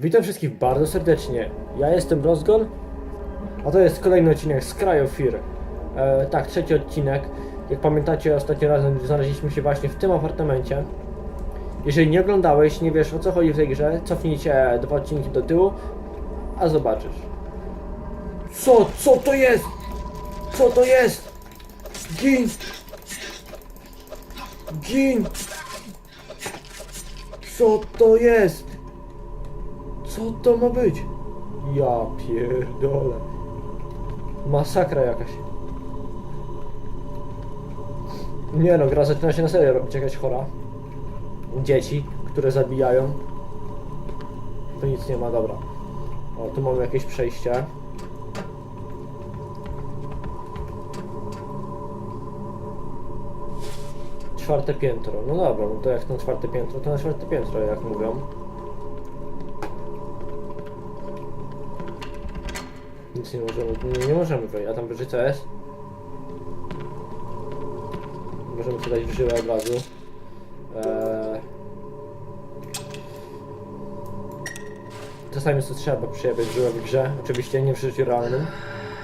Witam wszystkich bardzo serdecznie. Ja jestem Rozgon, a to jest kolejny odcinek z Cry of Fear. E, tak, trzeci odcinek. Jak pamiętacie, ostatnim razem znaleźliśmy się właśnie w tym apartamencie. Jeżeli nie oglądałeś, nie wiesz o co chodzi w tej grze, cofnijcie dwa odcinki do tyłu, a zobaczysz. Co? Co to jest? Co to jest? Gin! Gin! Co to jest? Co to ma być? Ja pierdolę. Masakra jakaś. Nie no, gra zaczyna się na serio robić jakaś chora. Dzieci, które zabijają. To nic nie ma, dobra. O, tu mamy jakieś przejście. Czwarte piętro. No dobra, no to jak na czwarte piętro, to na czwarte piętro, jak mówią. Nic nie możemy, nie, nie możemy wejść, a tam wyżej co jest? Możemy sobie dać w żyłę od razu. Eee... Czasami co trzeba przyjebać żyłę w grze, oczywiście nie w życiu realnym.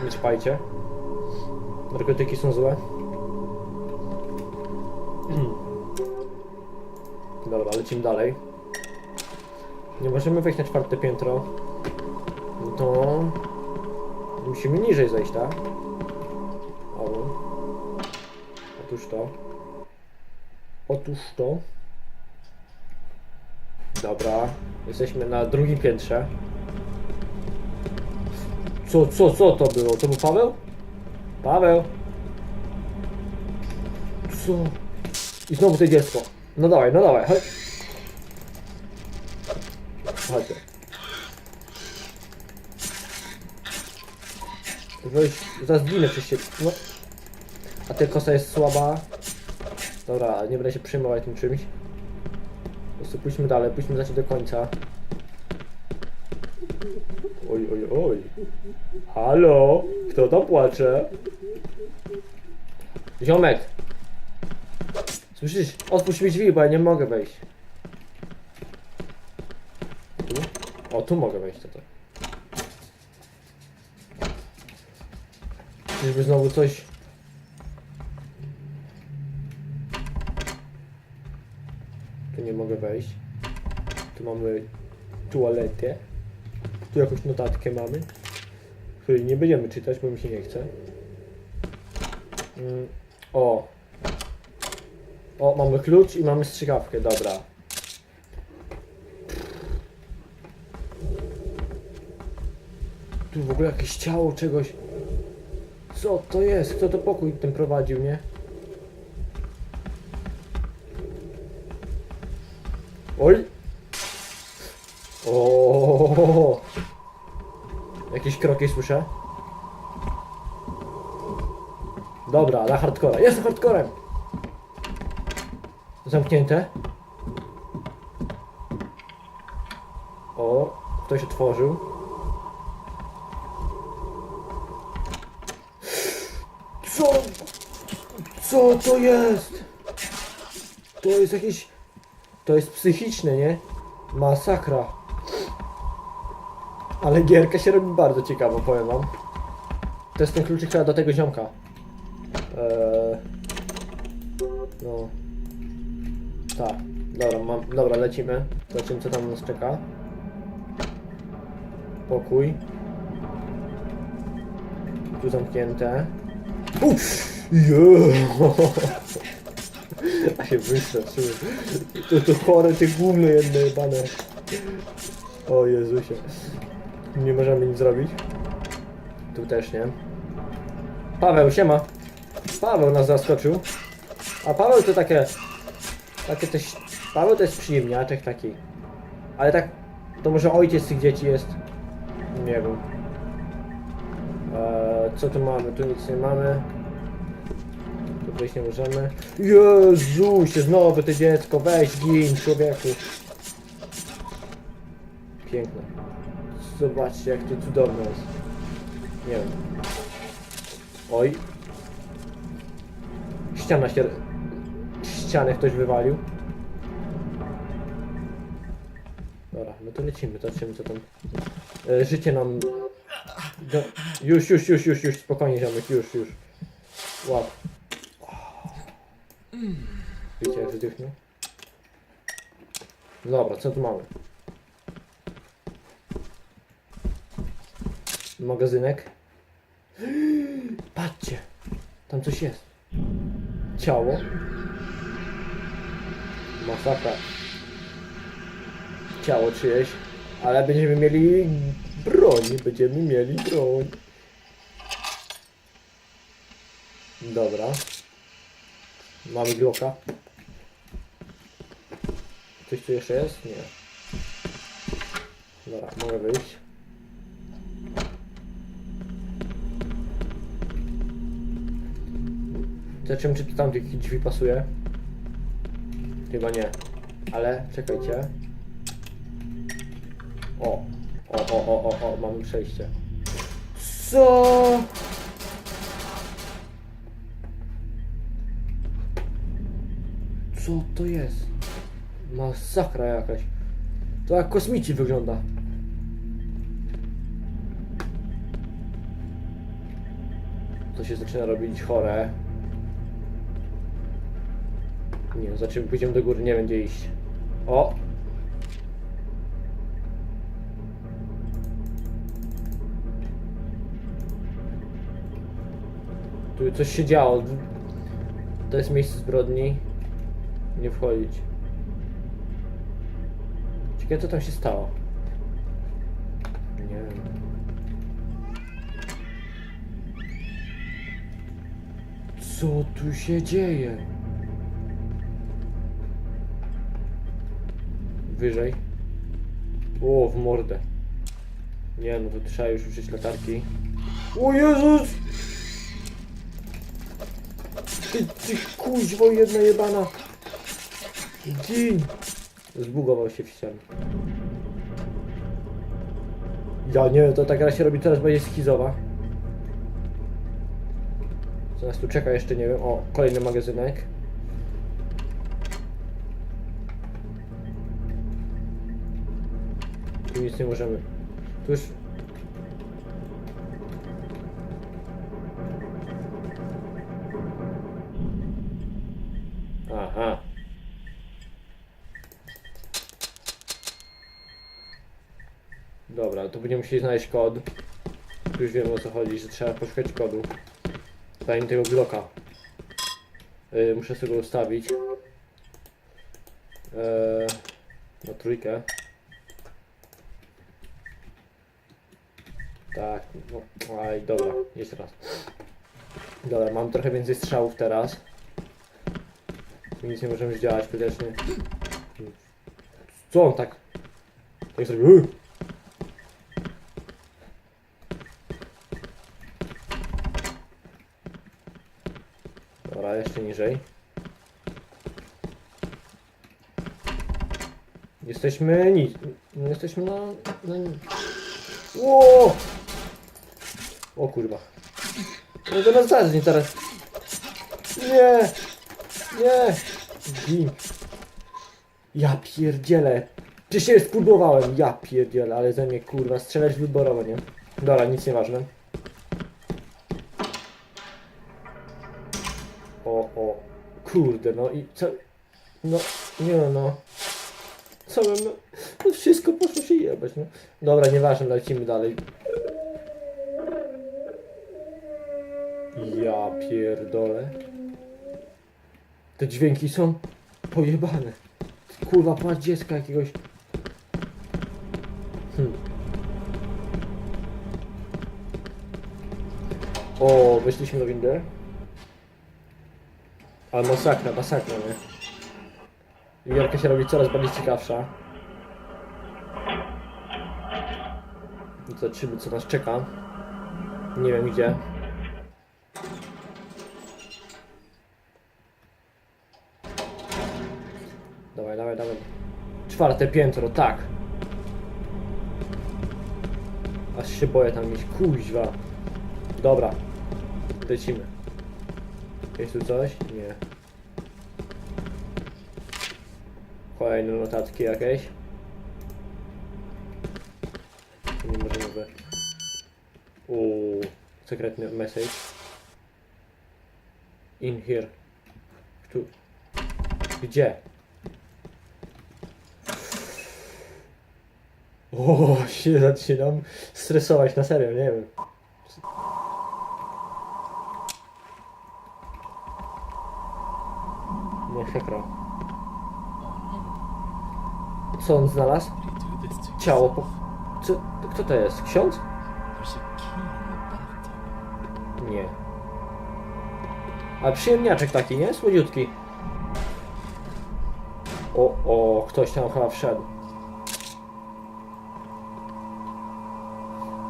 Nie czpajcie. Narkotyki są złe. Dobra, lecimy dalej. Nie możemy wejść na czwarte piętro. No to... Musimy niżej zejść, tak? Albo... Otóż to. Otóż to. Dobra. Jesteśmy na drugim piętrze. Co, co, co to było? To był Paweł? Paweł? Co? I znowu to dziecko. No dawaj, no dawaj, chodź. Chodź. Zaraz ginę przez siebie. No. A ta kosa jest słaba. Dobra, nie będę się przejmować tym czymś. Po prostu pójdźmy dalej, pójdźmy zacząć do końca. Oj, oj, oj. Halo? Kto to płacze? Ziomek! Słyszysz? Otwórz mi drzwi, bo ja nie mogę wejść. Tu? O, tu mogę wejść, to to. Czyżby znowu coś... Tu nie mogę wejść. Tu mamy toaletę. Tu jakąś notatkę mamy. Której nie będziemy czytać, bo mi się nie chce. Mm, o, o, mamy klucz i mamy strzykawkę, dobra. Tu w ogóle jakieś ciało czegoś. Co to jest? Kto to pokój ten prowadził, nie? Oj! O! Jakieś kroki słyszę? Dobra, na hardcora. Jest hardcorem! Zamknięte. O, ktoś otworzył. Co? Co to jest? To jest jakieś... To jest psychiczne, nie? Masakra. Ale gierka się robi bardzo ciekawa, powiem wam. To jest ten kluczyk chyba do tego ziomka. Eee... No. Tak, dobra, mam, dobra, lecimy. Zobaczymy co tam nas czeka. Pokój. Tu zamknięte. Uff! A się wystraszyłem. To, to chore, te gówno jedne jebane. O Jezusie. Nie możemy nic zrobić. Tu też nie. Paweł, siema. Paweł nas zaskoczył. A Paweł to takie takie też. Paweł to jest przyjemniaczek taki. Ale tak. To może ojciec tych dzieci jest. Nie wiem. Eee, co tu mamy? Tu nic nie mamy. Wejść nie możemy. Jezusie, znowu to dziecko, weź gin, człowieku. Piękne. Zobaczcie, jak to cudowne jest. Nie wiem. Oj. Ściana się ścianę ktoś wywalił. Dobra, no to lecimy, zobaczymy co tam. E, życie nam... Do... Już, już, już, już, już, spokojnie ziomek, już, już. Łap. Wiecie jak wydychnie? Dobra, co tu mamy? Magazynek. Patrzcie, tam coś jest. Ciało. Masakra. Ciało czyjeś, ale będziemy mieli broń, będziemy mieli broń. Dobra. Mamy Glocka. Coś tu jeszcze jest? Nie. Dobra, mogę wyjść. Zobaczymy, czy tu tam tych drzwi pasuje. Chyba nie. Ale czekajcie. O! O, o, o, o, o, mamy przejście. Co? Co to jest? Masakra jakaś. To jak kosmici wygląda. To się zaczyna robić chore. Nie, zaczynamy, pójdziemy do góry, nie będzie iść. O! Tu coś się działo. To jest miejsce zbrodni. Nie wchodzić. Ciekawe co tam się stało. Nie wiem. Co tu się dzieje? Wyżej. O, w mordę. Nie no, to trzeba już użyć latarki. O Jezus! Ty, ty kuźwo jedna jebana! Gin! Zbugował się w ścianie. Ja nie, to ta gra się robi coraz bardziej schizowa. Co nas tu czeka jeszcze, nie wiem. O, kolejny magazynek. Tu nic nie możemy. Tu już... będziemy musieli znaleźć kod. Już wiemy o co chodzi, że trzeba poszukać kodu. Zanim tego bloka. Yy, muszę sobie go ustawić. Yy, na trójkę. Tak, no, aj, dobra, jeszcze raz. Dobra, mam trochę więcej strzałów teraz. Nic nie możemy zdziałać skutecznie. Co on tak? Tak zrobił. "Uy". Dobra, jeszcze niżej. Jesteśmy nic. Jesteśmy na. na... Ło! O kurwa. No to nas zacznie teraz. Nie! Nie! Ja pierdzielę. Przecież się spudłowałem. Ja pierdzielę, ale ze mnie kurwa strzelać wyborowo, nie? Dobra, nic nieważne. O, Kurde, no i co? No, nie no. Co my... no, no wszystko poszło się jebać, no. Dobra, nieważne, lecimy dalej. Ja pierdolę. Te dźwięki są pojebane. Kurwa, patrz dziecka jakiegoś. Hmm. O, weszliśmy do windy. Ale masakra, masakra, nie? Gierka się robi coraz bardziej ciekawsza. Zobaczymy co nas czeka. Nie wiem gdzie. Dawaj, dawaj, dawaj. Czwarte piętro, tak. Aż się boję tam iść, kuźwa. Dobra. Lecimy. Jest tu coś? Nie. Kolejne notatki jakieś. Nie możemy wejść. Uuu, sekretny message. In here. Tu. Gdzie? O, się zaczynam stresować na serio, nie wiem. Masakra. Co on znalazł? Ciało po... Co, kto to jest? Ksiądz? Nie. Ale przyjemniaczek taki, nie? Słodziutki. O, o, ktoś tam chyba wszedł.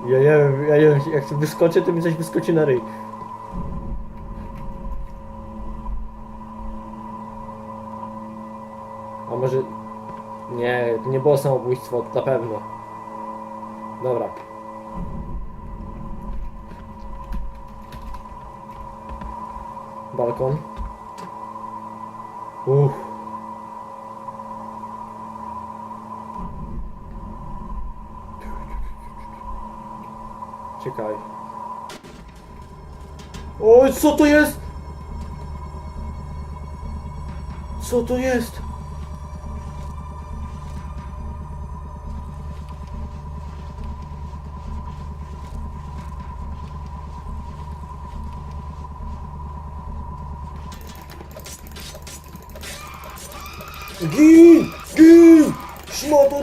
Ja nie wiem, ja nie wiem, jak wyskoczę, to mi coś wyskoczy na ryj. A może... Nie, to nie było samobójstwo, na pewno. Dobra. Balkon. Uff. Czekaj. Oj, co to jest? Co to jest?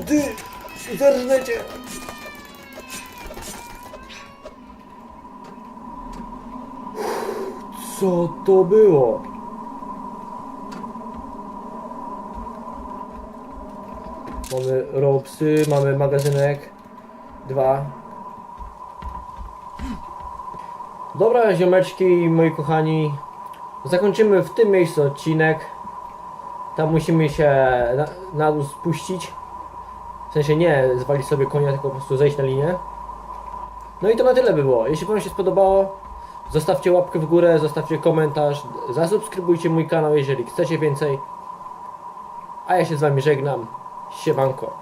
Ty! Zerżnę cię! Co to było? Mamy ropsy, mamy magazynek. Dwa. Dobra, ziomeczki, moi kochani. Zakończymy w tym miejscu odcinek. Tam musimy się na, na dół spuścić. W sensie nie zwalić sobie konia, tylko po prostu zejść na linię. No i to na tyle by było. Jeśli Wam się spodobało, zostawcie łapkę w górę, zostawcie komentarz, zasubskrybujcie mój kanał, jeżeli chcecie więcej. A ja się z Wami żegnam. Siemanko.